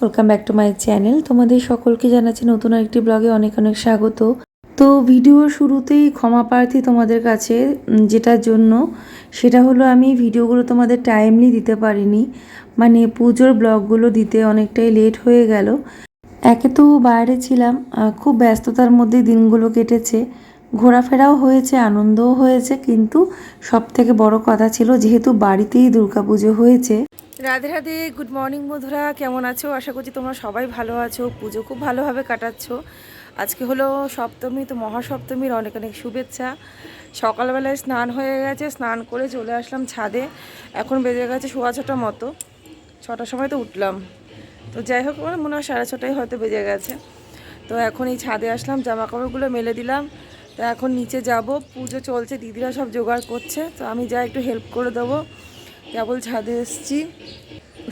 Welcome back to my channel তোমাদের সকলকে জানাচ্ছি নতুন একটি ব্লগে অনেক অনেক স্বাগত। তো ভিডিও শুরুতেই ক্ষমা প্রার্থী তোমাদের কাছে যেটার জন্য সেটা হলো আমি ভিডিওগুলো তোমাদের টাইমলি দিতে পারিনি। মানে পুজোর ব্লগগুলো দিতে অনেকটাই লেট হয়ে গেল। একে তো বাইরে ছিলাম খুব ব্যস্ততার মধ্যে দিনগুলো কেটেছে। ঘোরাফেরাও হয়েছে, আনন্দও হয়েছে, কিন্তু সব থেকে বড় কথা ছিল যেহেতু বাড়িতেই দুর্গাপুজো হয়েছে রাধে রাধে গুড মর্নিং বন্ধুরা, কেমন আছো? আশা করছি তোমরা সবাই ভালো আছো, পুজো খুব ভালোভাবে কাটাচ্ছো। আজকে হলো সপ্তমী, তো মহাসপ্তমীর অনেক অনেক শুভেচ্ছা। সকালবেলায় স্নান হয়ে গেছে, স্নান করে চলে আসলাম ছাদে। এখন বেজে গেছে সোয়া ছটা মতো, ছটার সময় তো উঠলাম। তো যাই হোক মানে মনে হয় সাড়ে ছটায় হয়তো বেজে গেছে। তো এখন এই ছাদে আসলাম জামা কাপড়গুলো মেলে দিলাম। তো এখন নিচে যাব, পুজো চলছে, দিদিরা সব জোগাড় করছে। তো আমি যা একটু হেল্প করে দেবো। কেবল ছাদে এসেছি।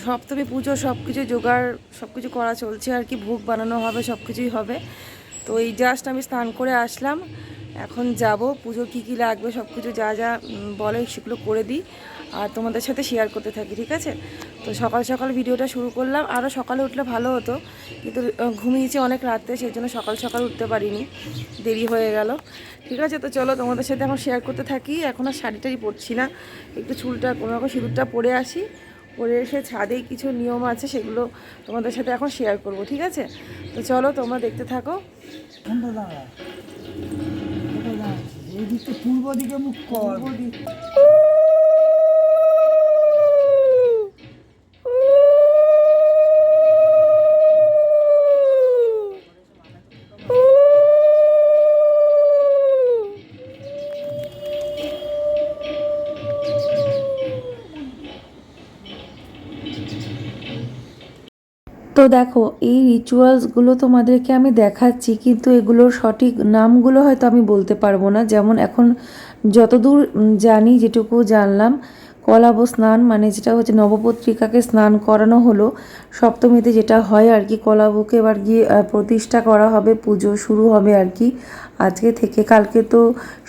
সপ্তমী পুজো সব কিছু জোগাড় সব কিছু করা চলছে আর কি। ভোগ বানানো হবে সব কিছুই হবে। তো এই জাস্ট আমি স্নান করে আসলাম। এখন যাব পুজো কী কী লাগবে সব কিছু যা যা বলে সেগুলো করে দিই, আর তোমাদের সাথে শেয়ার করতে থাকি, ঠিক আছে? তো সকাল সকাল ভিডিওটা শুরু করলাম আরও সকালে উঠলে ভালো হতো, কিন্তু ঘুমিয়েছি অনেক রাতে সেই জন্য সকাল সকাল উঠতে পারিনি, দেরি হয়ে গেল, ঠিক আছে? তো চলো তোমাদের সাথে এখন শেয়ার করতে থাকি, এখন আর শাড়ি টাড়ি পরছি না, একটু চুলটা, কোনো রকম সিঁদুরটা পরে আসি, পরে এসে ছাদেই কিছু নিয়ম আছে, সেগুলো তোমাদের সাথে এখন শেয়ার করব, ঠিক আছে? তো চলো তোমরা দেখতে থাকো। এইদিকে পূর্ব দিকে মুখ কর। দেখো, এই রিচুয়ালসগুলো তোমাদেরকে আমি দেখাচ্ছি, কিন্তু এগুলোর সঠিক নামগুলো হয়তো আমি বলতে পারব না। যেমন এখন যতদূর জানি, যেটুকু জানলাম, কলাব স্নান মানে যেটা হচ্ছে নবপত্রিকাকে স্নান করানো হলো। সপ্তমীতে যেটা হয় আর কি, কলাবকে এবার গিয়ে প্রতিষ্ঠা করা হবে, পুজো শুরু হবে আর কি। আজকে থেকে কালকে তো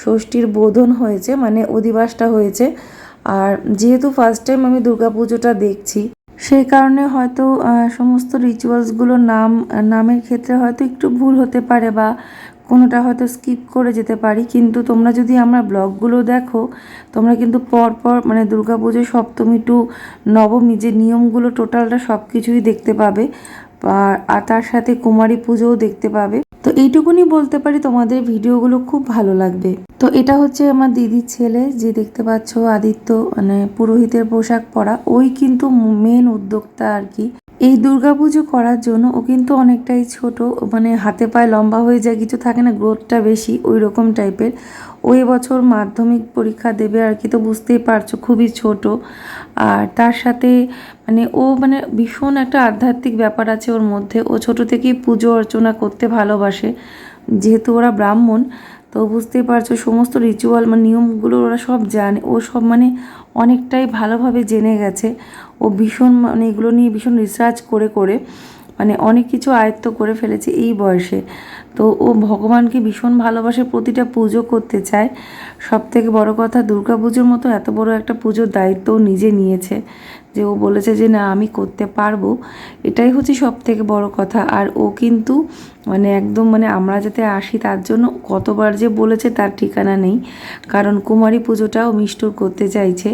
ষষ্ঠীর বোধন হয়েছে মানে অধিবাসটা হয়েছে। আর যেহেতু ফার্স্ট টাইম আমি দুর্গাপুজোটা দেখছি সেই কারণে হয়তো সমস্ত রিচুয়ালসগুলোর নাম, নামের ক্ষেত্রে হয়তো একটু ভুল হতে পারে বা কোনোটা হয়তো স্কিপ করে যেতে পারি। কিন্তু তোমরা যদি আমার ব্লগগুলো দেখো, তোমরা কিন্তু পর পর মানে দুর্গাপুজো সপ্তমী টু নবমী যে নিয়মগুলো টোটালটা সব কিছুই দেখতে পাবে। আর- তার সাথে কুমারী পুজোও দেখতে পাবে। এইটুকুনি বলতে পারি তোমাদের ভিডিওগুলো খুব ভালো লাগবে। তো এটা হচ্ছে আমার দিদির ছেলে, যে দেখতে পাচ্ছ আদিত্য মানে পুরোহিতের পোশাক পরা। ওই কিন্তু মেন উদ্যোক্তা আর কি। এই দুর্গাপুজো করার জন্য ও কিন্তু অনেকটাই ছোট মানে হাতে পায়ে লম্বা হয়ে যায়, কিছু থাকে না গ্রোথটা বেশি ওই রকম টাইপের ও বছর মাধ্যমিক পরীক্ষা দেবে আর কি, তো বুঝতেই পারছ খুবই ছোট। আর তার সাথে মানে ও মানে ভীষণ একটা আধ্যাত্মিক ব্যাপার আছে ওর মধ্যে। ও ছোট থেকেই পুজো অর্চনা করতে ভালোবাসে, যেহেতু ওরা ব্রাহ্মণ, তো বুঝতেই পারছ সমস্ত রিচুয়াল মানে নিয়মগুলো ওরা সব জানে। ও সব মানে অনেকটাই ভালোভাবে জেনে গেছে। ও ভীষণ মানে এগুলো নিয়ে ভীষণ রিসার্চ করে করে মানে অনেক কিছু আয়ত্ত করে ফেলেছে এই বয়সে। তো ও ভগবানকে ভীষণ ভালোবাসে, প্রতিটা পুজো করতে চায়। সব থেকে বড় কথা, দুর্গা পুজোর মতো এত বড় একটা পুজোর দায়িত্ব নিজে নিয়েছে যে ও বলেছে যে, না, আমি করতে পারব। এটাই হচ্ছে সব থেকে বড় কথা। আর ও কিন্তু মানে একদম মানে আমরা যাতে আসি তার জন্য কতবার যে বলেছে তার ঠিকানা নেই। কারণ কুমারী পুজোটাও মিষ্টুর করতে চাইছে।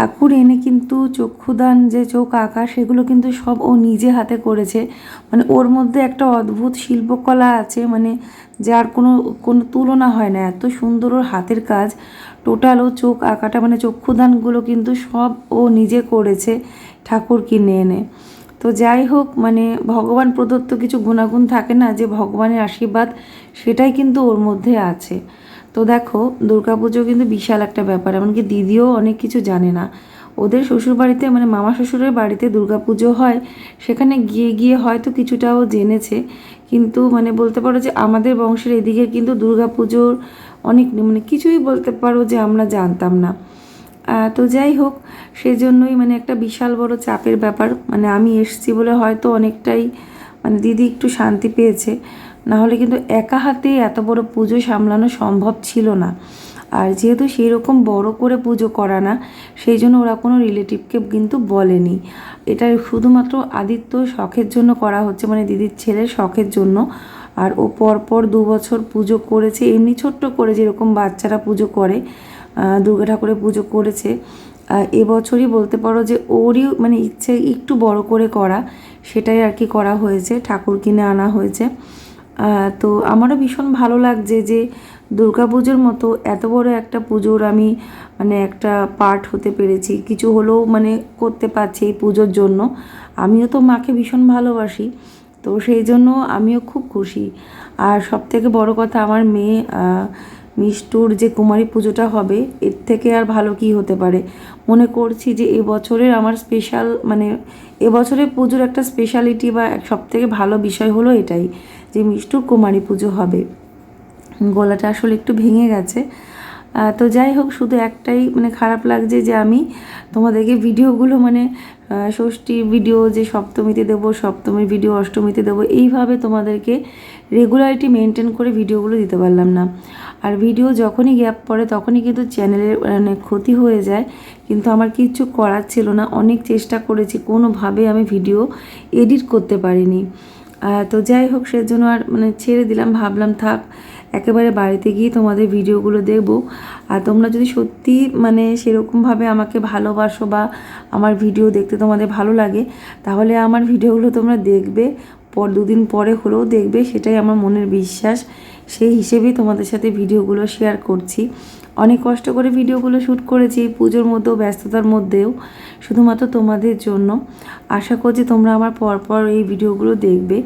ঠাকুর এনে কিন্তু চক্ষুদান, যে চোখ আঁকা, সেগুলো কিন্তু সব ও নিজে হাতে করেছে। মানে ওর মধ্যে একটা অদ্ভুত শিল্পকলা আছে মানে যার কোনো কোনো তুলনা হয় না। এত সুন্দর ওর হাতের কাজ। টোটাল ও চোখ আঁকাটা মানে চক্ষুদানগুলো কিন্তু সব ও নিজে করেছে ঠাকুর কিনে এনে। তো যাই হোক মানে ভগবান প্রদত্ত কিছু গুণাগুণ থাকে না, যে ভগবানের আশীর্বাদ, সেটাই কিন্তু ওর মধ্যে আছে। তো দেখো, দুর্গাপুজো কিন্তু বিশাল একটা ব্যাপার, এমনকি দিদিও অনেক কিছু জানে না। ওদের শ্বশুর বাড়িতে মানে মামা শ্বশুরের বাড়িতে দুর্গাপুজো হয়, সেখানে গিয়ে গিয়ে হয়তো কিছুটাও জেনেছে। কিন্তু মানে বলতে পারো যে আমাদের বংশের এদিকে কিন্তু দুর্গাপুজোর অনেক মানে কিছুই বলতে পারো যে আমরা জানতাম না। তো যাই হোক, সেজন্যই মানে একটা বিশাল বড় চাপের ব্যাপার মানে আমি এসছি বলে হয়তো অনেকটাই মানে দিদি একটু শান্তি পেয়েছে। না হলে কিন্তু একা হাতে এত বড় পুজো সামলানো সম্ভব ছিল না। আর যেহেতু সেই রকম বড় করে পুজো করা না, সেই জন্য ওরা কোনো রিলেটিভকে কিন্তু বলেনি। এটা শুধুমাত্র আদিত্য শখের জন্য করা হচ্ছে মানে দিদির ছেলের শখের জন্য। আর ও পরপর দু বছর পুজো করেছে, এমনি ছোট্ট করে যেরকম বাচ্চারা পুজো করে দুর্গা ঠাকুরের পুজো করেছে। এবছরই বলতে পারো যে ওরই মানে ইচ্ছে একটু বড় করে করা, সেটাই আর কি করা হয়েছে ঠাকুর কিনে আনা হয়েছে। তো আমারও ভীষণ ভালো লাগছে যে দুর্গাপুজোর মতো এত বড় একটা পুজোর আমি মানে একটা পার্ট হতে পেরেছি। কিছু হলেও মানে করতে পারছি এই পুজোর জন্য। আমিও তো মাকে ভীষণ ভালোবাসি। তো সেই জন্য আমিও খুব খুশি। আর সব থেকে বড় কথা, আমার মেয়ে মিষ্টুর যে কুমারী পুজোটা হবে, এর থেকে আর ভালো কি হতে পারে? মনে করছি যে এবছরের আমার স্পেশাল মানে এবছরের পুজোর একটা স্পেশালিটি বা সব থেকে ভালো বিষয় হলো এটাই, যে মিষ্টুর কুমারী পুজো হবে। গলাটা আসলে একটু ভেঙে গেছে। তো যাই হোক, শুধু একটাই মানে খারাপ লাগছে যে আমি তোমাদেরকে ভিডিওগুলো মানে ষষ্ঠীর ভিডিও যে সপ্তমীতে দেবো, সপ্তমীর ভিডিও অষ্টমীতে দেবো, এইভাবে তোমাদেরকে রেগুলারিটি মেনটেন করে ভিডিওগুলো দিতে পারলাম না। আর ভিডিও যখনই গ্যাপ পড়ে, তখনই কিন্তু চ্যানেলের মানে ক্ষতি হয়ে যায়। কিন্তু আমার কিচ্ছু করার ছিল না। অনেক চেষ্টা করেছি। কোনোভাবে আমি ভিডিও এডিট করতে পারিনি। তো যাই হোক, সেজন্য আর মানে ছেড়ে দিলাম। ভাবলাম, থাক, একেবারে বাড়িতে গিয়ে তোমাদের ভিডিওগুলো দেখব। আর তোমরা যদি সত্যি মানে সেরকমভাবে আমাকে ভালোবাসো বা আমার ভিডিও দেখতে তোমাদের ভালো লাগে, তাহলে আমার ভিডিওগুলো তোমরা দেখবে। পর দুদিন পরে হলেও দেখবে, সেটাই আমার মনের বিশ্বাস। সেই হিসেবেই তোমাদের সাথে ভিডিওগুলো শেয়ার করছি। অনেক কষ্ট করে ভিডিওগুলো শ্যুট করেছি পুজোর মধ্যেও, ব্যস্ততার মধ্যেও, শুধুমাত্র তোমাদের জন্য। আশা করছি তোমরা আমার পরপর এই ভিডিওগুলো দেখবে।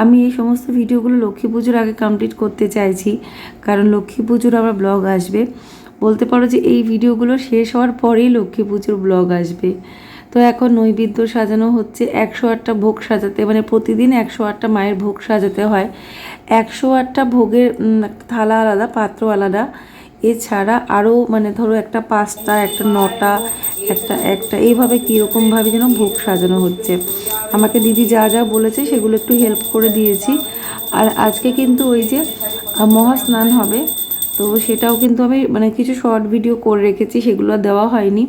আমি এই সমস্ত ভিডিওগুলো লক্ষ্মী পুজোর আগে কমপ্লিট করতে চাইছি, কারণ লক্ষ্মী পুজোর আবার ব্লগ আসবে। বলতে পারো যে এই ভিডিওগুলো শেষ হওয়ার পরেই লক্ষ্মী পুজোর ব্লগ আসবে। তো এখন নৈবেদ্য সাজানো হচ্ছে, একশো আটটা ভোগ সাজাতে মানে প্রতিদিন একশো আটটা মায়ের ভোগ সাজাতে হয়। একশো আটটা ভোগের থালা আলাদা, পাত্র আলাদা। এছাড়া আরও মানে ধরো একটা পাঁচটা, একটা নটা, একটা একটা, এইভাবে কীরকমভাবে যেন ভোগ সাজানো হচ্ছে। আমাকে দিদি যা যা বলেছে সেগুলো একটু হেল্প করে দিয়েছি। আর আজকে কিন্তু ওই যে মহাস্নান হবে, তো সেটাও কিন্তু আমি মানে কিছু শর্ট ভিডিও করে রেখেছি, সেগুলো দেওয়া হয়নি।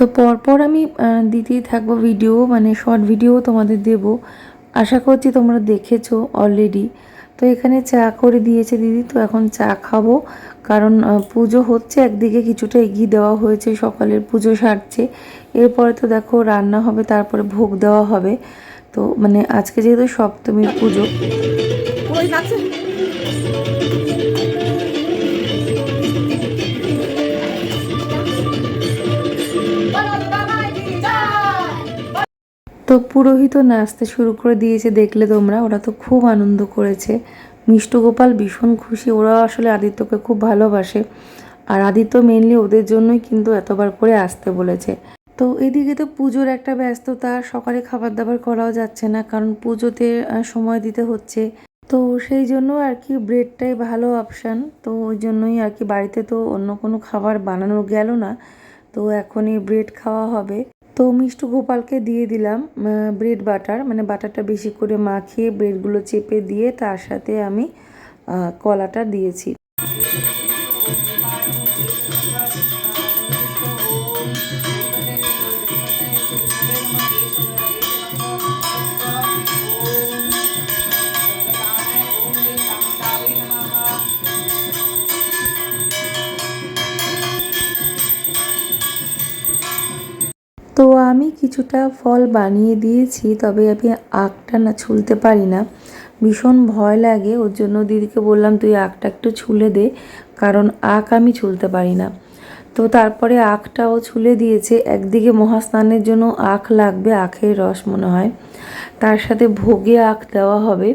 তো পরপর আমি দিতেই থাকব ভিডিও মানে শর্ট ভিডিও তোমাদের দেব। আশা করছি তোমরা দেখেছ অলরেডি তো এখানে চা করে দিয়েছে দিদি, তো এখন চা খাব। কারণ পুজো হচ্ছে, একদিকে কিছুটা এগিয়ে দেওয়া হয়েছে, সকালের পুজো সারছে। এরপরে তো দেখো রান্না হবে, তারপরে ভোগ দেওয়া হবে। তো মানে আজকে যেহেতু সপ্তমীর পুজো। পুরোহিত নাচতে শুরু করে দিয়েছে, দেখলে তোমরা। ওরা তো খুব আনন্দ করেছে। মিষ্টু গোপাল ভীষণ খুশি। ওরা আসলে আদিত্যকে খুব ভালোবাসে। আর আদিত্য মেনলি ওদের জন্যই কিন্তু এতবার করে আসতে বলেছে। তো এদিকে তো পুজোর একটা ব্যস্ততা, সকালে খাবার দাবার করাও যাচ্ছে না, কারণ পুজোতে সময় দিতে হচ্ছে। তো সেই জন্য আর কি ব্রেডটাই ভালো অপশান তো ওই জন্যই আর কি বাড়িতে তো অন্য কোনো খাবার বানানো গেল না। তো এখন এই ব্রেড খাওয়া হবে। তো মিষ্টু গোপালকে দিয়ে দিলাম ব্রেড বাটার মানে বাটারটা বেশি করে মাখিয়ে ব্রেডগুলো চেপে দিয়ে তার সাথে আমি কলাটা দিয়েছি। আমি কিছুটা ফল বানিয়ে দিয়েছি, তবে আমি আখটা না ছুলতে পারি না। ভীষণ ভয় লাগে, ওর জন্য দিদিকে বললাম, তুই আখটা একটু ছুলে দে, কারণ আখ আমি ছুলতে পারি না। তো তারপরে আখটাও ছুলে দিয়েছে। একদিকে মহাস্নানের জন্য আখ লাগবে, আখের রস মনে হয়। তার সাথে ভোগে আখ দেওয়া হবে।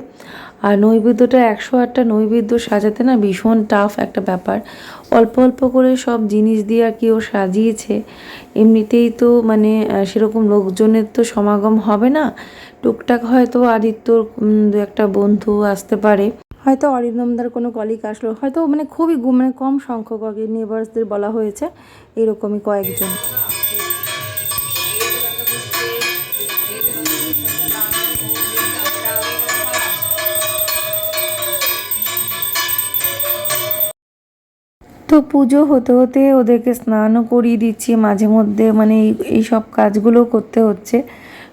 আর নৈবেদ্যটা একশো আটটা নৈবেদ্য সাজাতে না ভীষণ টাফ একটা ব্যাপার। অল্প অল্প করে সব জিনিস দিয়ে আর কি ও সাজিয়েছে। এমনিতেই তো মানে সেরকম লোকজনের তো সমাগম হবে না। টুকটাক হয়তো আদিত্যর দু একটা বন্ধু আসতে পারে। হয়তো অরিন্দমদার কোনো কলিগ আসলো। হয়তো মানে খুবই মানে কম সংখ্যক নেবার্সদের বলা হয়েছে, এরকমই কয়েকজন। তো পুজো হতে হতে ওদেরকে স্নানও করিয়ে দিচ্ছি মাঝে মধ্যে মানে এই- সব কাজগুলো করতে হচ্ছে।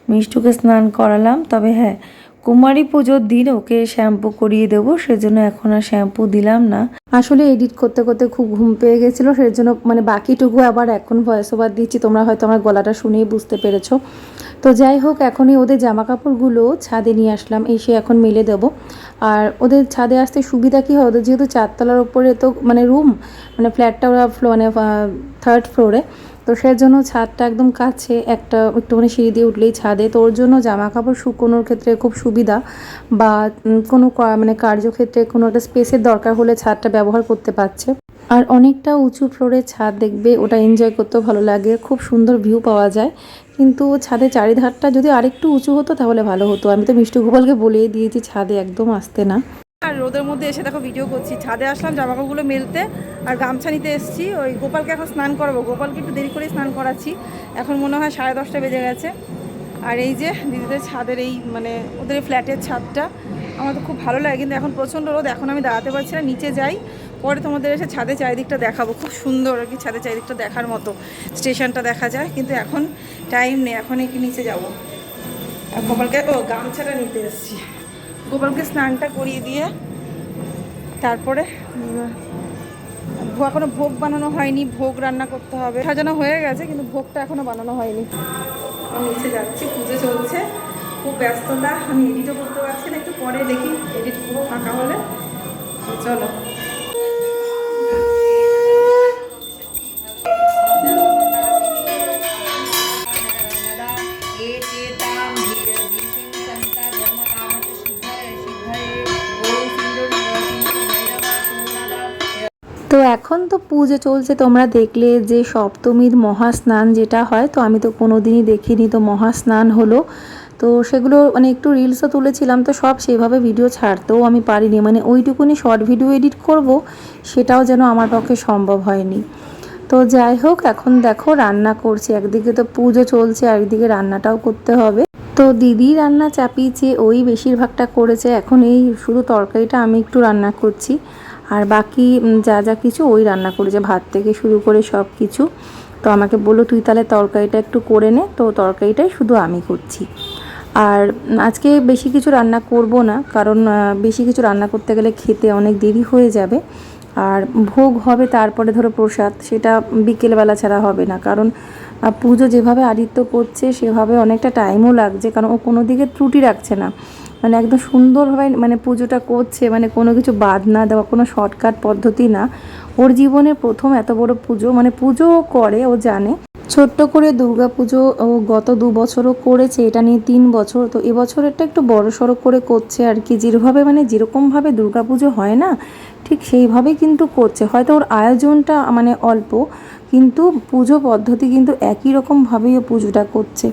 মিষ্টুকে স্নান করালাম, তবে হ্যাঁ কুমারী পুজোর দিন ওকে শ্যাম্পু করিয়ে দেবো, সেজন্য এখন আর শ্যাম্পু দিলাম না। আসলে এডিট করতে করতে খুব ঘুম পেয়ে গেছিল, সেজন্য মানে বাকিটুকু আবার এখন ভয়েস ওভার দিচ্ছি, তোমরা হয়তো আমার গলাটা শুনেই বুঝতে পেরেছ। তো যাই হোক, এখনই ওদের জামা কাপড়গুলো ছাদে নিয়ে আসলাম। এসে এখন মেলে দেবো। আর ওদের ছাদে আসতে সুবিধা কী হয়? ওদের যেহেতু চারতলার ওপরে তো মানে রুম মানে ফ্ল্যাটটা ওরা মানে থার্ড ফ্লোরে তো সেই জন্য ছাদটা একদম কাছে, একটা একটুখানি সিঁড়ি দিয়ে উঠলেই ছাদে। তো ওর জন্য জামা কাপড় শুকোনোর ক্ষেত্রে খুব সুবিধা বা কোনো মানে কার্যক্ষেত্রে কোনো একটা স্পেসের দরকার হলে ছাদটা ব্যবহার করতে পারছে। আর অনেকটা উঁচু ফ্লোরে ছাদ দেখবে, ওটা এনজয় করতেও ভালো লাগে, খুব সুন্দর ভিউ পাওয়া যায়। কিন্তু ছাদে চারিধারটা যদি আরেকটু উঁচু হতো তাহলে ভালো হতো। আমি তো মিষ্টি গোপালকে বলেই দিয়েছি, ছাদে একদম আসতে না। আর রোদের মধ্যে এসে দেখো ভিডিও করছি। ছাদে আসলাম জামা কাপড়গুলো মেলতে আর গামছা নিতে এসেছি। ওই গোপালকে এখন স্নান করাবো। গোপালকে একটু দেরি করে স্নান করাচ্ছি। এখন মনে হয় সাড়ে দশটা বেজে গেছে। আর এই যে দিদিদের ছাদের এই মানে ওদের ফ্ল্যাটের ছাদটা, আমার তো খুব ভালো লাগে। কিন্তু এখন প্রচণ্ড রোদ, এখন আমি দাঁড়াতে পারছি না, নিচে যাই। পরে তোমাদের এসে ছাদে চারিদিকটা দেখাবো। খুব সুন্দর আর কি ছাদে চারিদিকটা দেখার মতো। স্টেশনটা দেখা যায়, কিন্তু এখন টাইম নেই। এখন একটু নিচে যাব। গোপালকে, ও, গামছাটা নিতে এসেছি। গোপালকে স্নানটা করিয়ে দিয়ে তারপরে এখনও এখনও ভোগ বানানো হয়নি, ভোগ রান্না করতে হবে। সাজানো হয়ে গেছে, কিন্তু ভোগটা এখনও বানানো হয়নি। আমি নিচে যাচ্ছি, পুজো চলছে। খুব ব্যস্ততা, আমি এডিটও করতে পারছি না, একটু পরে দেখি এডিট করব ফাঁকা হলে। চলো। তো এখন তো পুজো চলছে, তোমরা দেখলে যে সপ্তমীর মহাস্নান যেটা হয়, তো আমি তো কোনো দিনই দেখিনি, তো মহাস্নান হলো। তো সেগুলো মানে একটু রিলসও তুলেছিলাম, তো সব সেভাবে ভিডিও ছাড়তেও আমি পারিনি। মানে ওইটুকুনি শর্ট ভিডিও এডিট করব, সেটাও যেন আমার পক্ষে সম্ভব হয়নি। তো যাই হোক, এখন দেখো রান্না করছি। একদিকে তো পুজো চলছে একদিকে রান্নাটাও করতে হবে। তো দিদি রান্না চাপিয়েছে, ওই বেশিরভাগটা করেছে। এখন এই শুধু তরকারিটা আমি একটু রান্না করছি। আর বাকি যা যা কিছু ওই রান্না করেছে ভাত থেকে শুরু করে সব কিছু। তো আমাকে বলল, তুই তাহলে তরকারিটা একটু করে নে। তো তরকারিটাই শুধু আমি করছি। আর আজকে বেশি কিছু রান্না করব না, কারণ বেশি কিছু রান্না করতে গেলে খেতে অনেক দেরি হয়ে যাবে। আর ভোগ হবে তারপরে ধরো প্রসাদ, সেটা বিকেলবেলা ছাড়া হবে না। কারণ পুজো যেভাবে আদিত্য করছে, সেভাবে অনেকটা টাইমও লাগছে, কারণ ও কোনো দিকে ত্রুটি রাখছে না। মানে একদম সুন্দরভাবে মানে পুজোটা করছে মানে কোনো কিছু বাদ না দেওয়া, কোনো শর্টকাট পদ্ধতি না। ওর জীবনে প্রথম এত বড় পুজো মানে পুজো করে, ও জানে। ছোট্ট করে দুর্গা পুজো ও গত দু বছরও করেছে, এটা নিয়ে তিন বছর। তো এবছর এটা একটু বড় সড়ো করে করছে আর কি। যেভাবে মানে যেরকমভাবে দুর্গা পুজো হয় না, ঠিক সেইভাবেই কিন্তু করছে। হয়তো ওর আয়োজনটা মানে অল্প, কিন্তু পুজো পদ্ধতি কিন্তু একই রকমভাবেই ও পুজোটা করছে।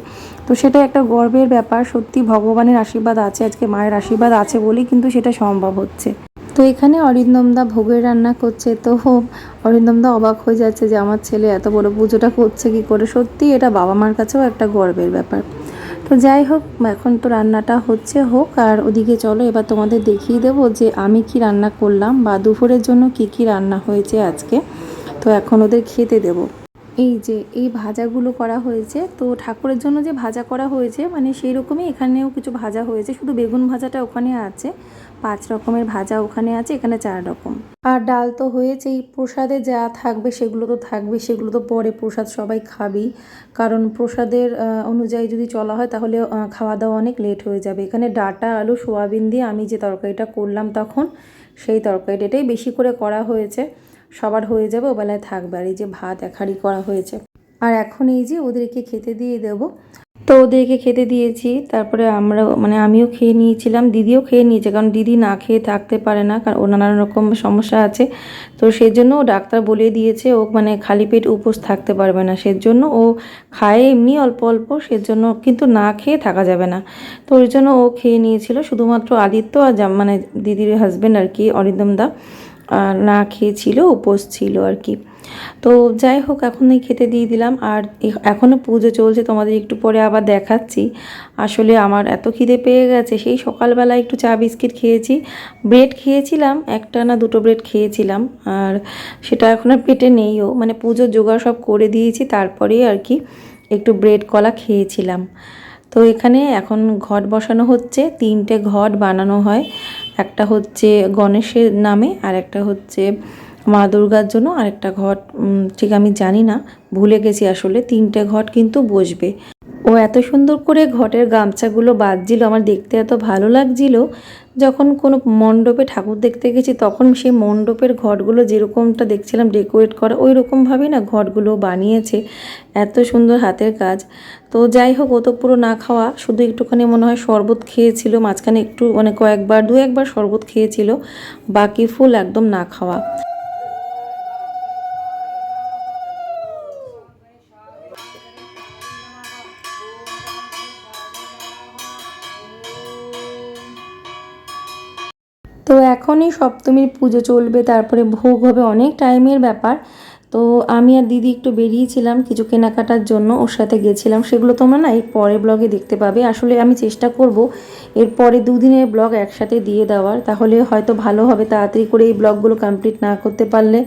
তো সেটা একটা গর্বের ব্যাপার। সত্যি ভগবানের আশীর্বাদ আছে, আজকে মায়ের আশীর্বাদ আছে বলেই কিন্তু সেটা সম্ভব হচ্ছে। তো এখানে অরিন্দমদা ভোগের রান্না করছে, তো অরিন্দমদা অবাক হয়ে যাচ্ছে যে আমার ছেলে এত বড় পুজোটা করছে কি করে? সত্যি এটা বাবা মার কাছেও একটা গর্বের ব্যাপার। তো যাই হোক, এখন তো রান্নাটা হচ্ছে হোক, আর ওদিকে চলো, এবার তোমাদের দেখিয়ে দেবো যে আমি কি রান্না করলাম বা দুপুরের জন্য কি কি রান্না হয়েছে আজকে। তো এখন ওদের খেতে দেবো। এই যে, এই ভাজাগুলো করা হয়েছে, তো ঠাকুরের জন্য যে ভাজা করা হয়েছে মানে সেই রকমই এখানেও কিছু ভাজা হয়েছে, শুধু বেগুন ভাজাটা ওখানে আছে, পাঁচ রকমের ভাজা ওখানে আছে, এখানে চার রকম। আর ডাল তো হয়েছেই, প্রসাদে যা থাকবে সেগুলো তো থাকবে, সেগুলো তো পরে প্রসাদ সবাই খাবেই। কারণ প্রসাদের অনুযায়ী যদি চলা হয়, তাহলে খাওয়া দাওয়া অনেক লেট হয়ে যাবে। এখানে ডাটা, আলু, সোয়াবিন দিয়ে আমি যে তরকারিটা করলাম তখন, সেই তরকারিটাই বেশি করে করা হয়েছে। সবার হয়ে যাবে, ওবেলায় থাকবে। আর এই যে ভাত এক হাঁড়ি করা হয়েছে। আর এখন এই যে ওদেরকে খেতে দিয়ে দেবো। তো ওদেরকে খেতে দিয়েছি। তারপরে আমরা মানে আমিও খেয়ে নিয়েছিলাম, দিদিও খেয়ে নিয়েছে। কারণ দিদি না খেয়ে থাকতে পারে না, কারণ ও নানান রকম সমস্যা আছে। তো সেই জন্য ও ডাক্তার বলে দিয়েছে, ও মানে খালি পেট উপোস থাকতে পারবে না। সেজন্য ও খায় এমনি অল্প অল্প, সেজন্য কিন্তু না খেয়ে থাকা যাবে না। তো ওই জন্য ও খেয়ে নিয়েছিল। শুধুমাত্র আদিত্য আর মানে দিদির হাজব্যান্ড আর কি, অরিন্দম দা। না খেয়েছিল, উপোস ছিল আর কি। তো যাই হোক এখন এখনই খেতে দিয়ে দিলাম। আর এখনও পুজো চলছে, তোমাদের একটু পরে আবার দেখাচ্ছি। আসলে আমার এত খিদে পেয়ে গেছে, সেই সকালবেলা একটু চা বিস্কিট খেয়েছি। ব্রেড খেয়েছিলাম, একটা না দুটো ব্রেড খেয়েছিলাম। আর সেটা এখন আর পেটে নেইও মানে পুজোর জোগাড় সব করে দিয়েছি তারপরেই আর কি একটু ব্রেড কলা খেয়েছিলাম। তো এখানে এখন ঘট বসানো হচ্ছে, তিনটে ঘট বানানো হয়। একটা হচ্ছে গণেশের নামে, আর একটা হচ্ছে মা দুর্গার জন্য, আর একটা ঘট ঠিক আমি জানি না, ভুলে গেছি আসলে, তিনটে ঘট কিন্তু বসবে। ও এত সুন্দর করে ঘটের গামছাগুলো বাজছিল আমার দেখতে এত ভালো লাগছিল। যখন কোনো মণ্ডপে ঠাকুর দেখতে গেছি, তখন সেই মণ্ডপের ঘটগুলো যেরকমটা দেখছিলাম, ডেকোরেট করা ওই রকমভাবেই না ঘটগুলো বানিয়েছে। এত সুন্দর হাতের কাজ। তো যাই হোক ও তো পুরো না খাওয়া, শুধু একটুখানি মনে হয় শরবত খেয়েছিল, মাঝখানে একটু মানে কয়েকবার দু একবার শরবত খেয়েছিল, বাকি ফুল একদম না খাওয়া। এখনই সপ্তমীর পুজো চলবে, তারপরে ভোগ হবে অনেক টাইমের ব্যাপার। তো আমি আর দিদি একটু বেরিয়েছিলাম কিছু কেনাকাটার জন্য, ওর সাথে গেছিলাম। সেগুলো তোমরা না এই পরের ব্লগে দেখতে পাবে। আসলে আমি চেষ্টা করব এর পরে দুদিনের ব্লগ একসাথে দিয়ে দেওয়ার। তাহলে হয়তো ভালো হবে তাড়াতাড়ি করে এই ব্লগগুলো কমপ্লিট না করতে পারলে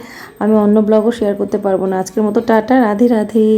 আমি অন্য ব্লগও শেয়ার করতে পারব না। আজকের মতো টাটা, রাধে রাধে।